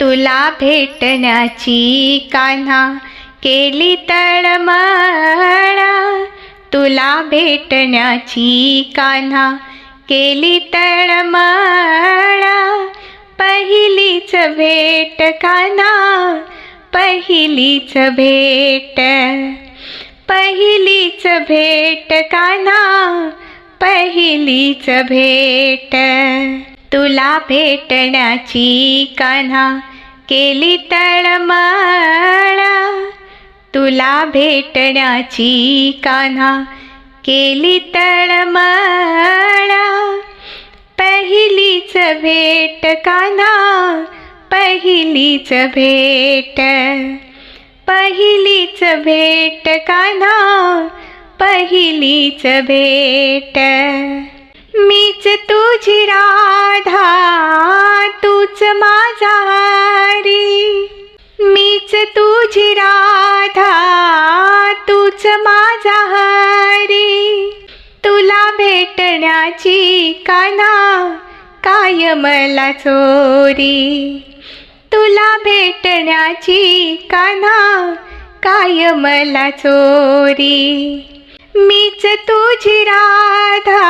तुला भेटण्याची कान्हा केली तळमळा. तुला भेटण्याची कान्हा केली तळमळा. पहिलीच भेट कान्हा पहिलीच भेट. पहिलीच भेट कान्हा पहिलीच भेट. तुला भेटण्याची कान्हा केली तळमळा. तुला भेटण्याची कान्हा. केली तळमळा. पहिलीच भेट कान्हा. पहिलीच भेट. पहिलीच भेट कान्हा. पहिलीच भेट. मीच तुझी राधा. तूच माझा तुझी राधा तूच माझा हरी. तुला भेटण्याची काना काय मला चोरी. तुला भेटण्याची काना काय मला चोरी. मीच तुझी राधा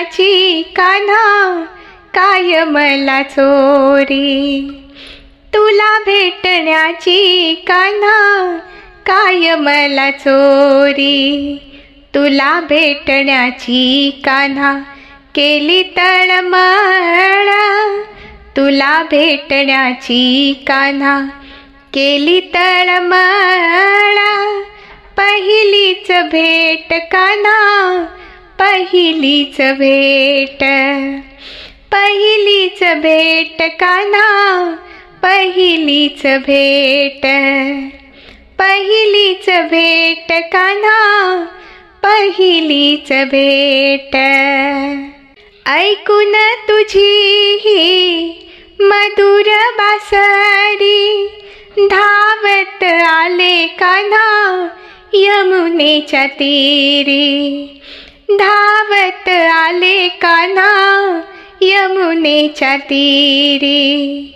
भेटण्याची कान्हा काय मला चोरी? तुला भेटण्याची कान्हा काय मला चोरी? तुला भेटण्याची कान्हा केली तळमळ तुला भेटण्याची कान्हा केली तळमळ पहिलीच भेट कान्हा पहिलीच भेट पहिलीच भेट काना पहिलीच भेट पहिलीच भेट काना पहिलीच भेट. ऐकून तुझी ही मधुर बासरी धावत आले कान्हा यमुनेच्या तीरी धावत आले कान्हा यमुनेच्या तीरी.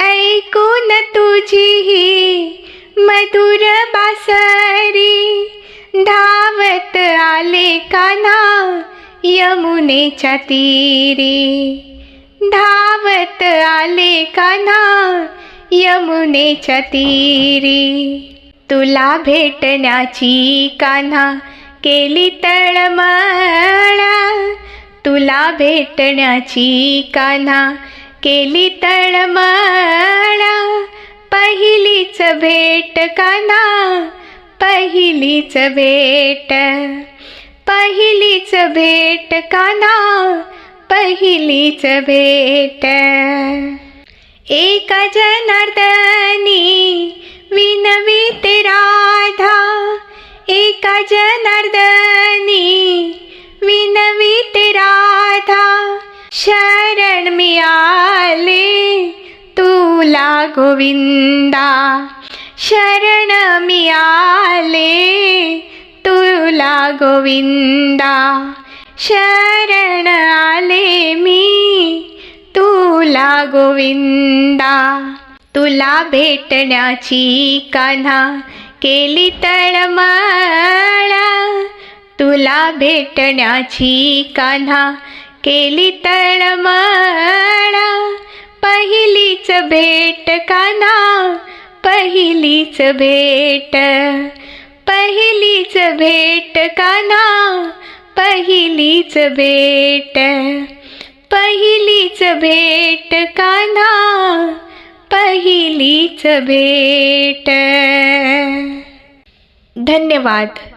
ऐकून तुझी ही मधुर बासरी. धावत आले कान्हा यमुनेच्या तीरी. धावत आले कान्हा यमुनेच्या तीरी. तुला भेटण्याची कान्हा केली तळमळा. तुला भेटण्याची कान्हा. केली तळमळा. पहिलीच भेट कान्हा. पहिलीच भेट. पहिलीच भेट काना पहिलीच भेट. एका जनार्दनी विनवीते राधा. एका जनार्दनी विनवित राधा शरण मियाले तुला गोविंदा शरण मियाले तुला गोविंदा शरण आले मी तुला गोविंदा तुला भेटण्याची कान्हा केली तळमाळा. तुला भेटण्याची कान्हा. केली तळमाळा. पहिलीच भेट कान्हा. पहिलीच भेट. पहिलीच भेट कान्हा. पहिलीच भेट. पहिलीच भेट कान्हा. पहिलीच भेट. धन्यवाद.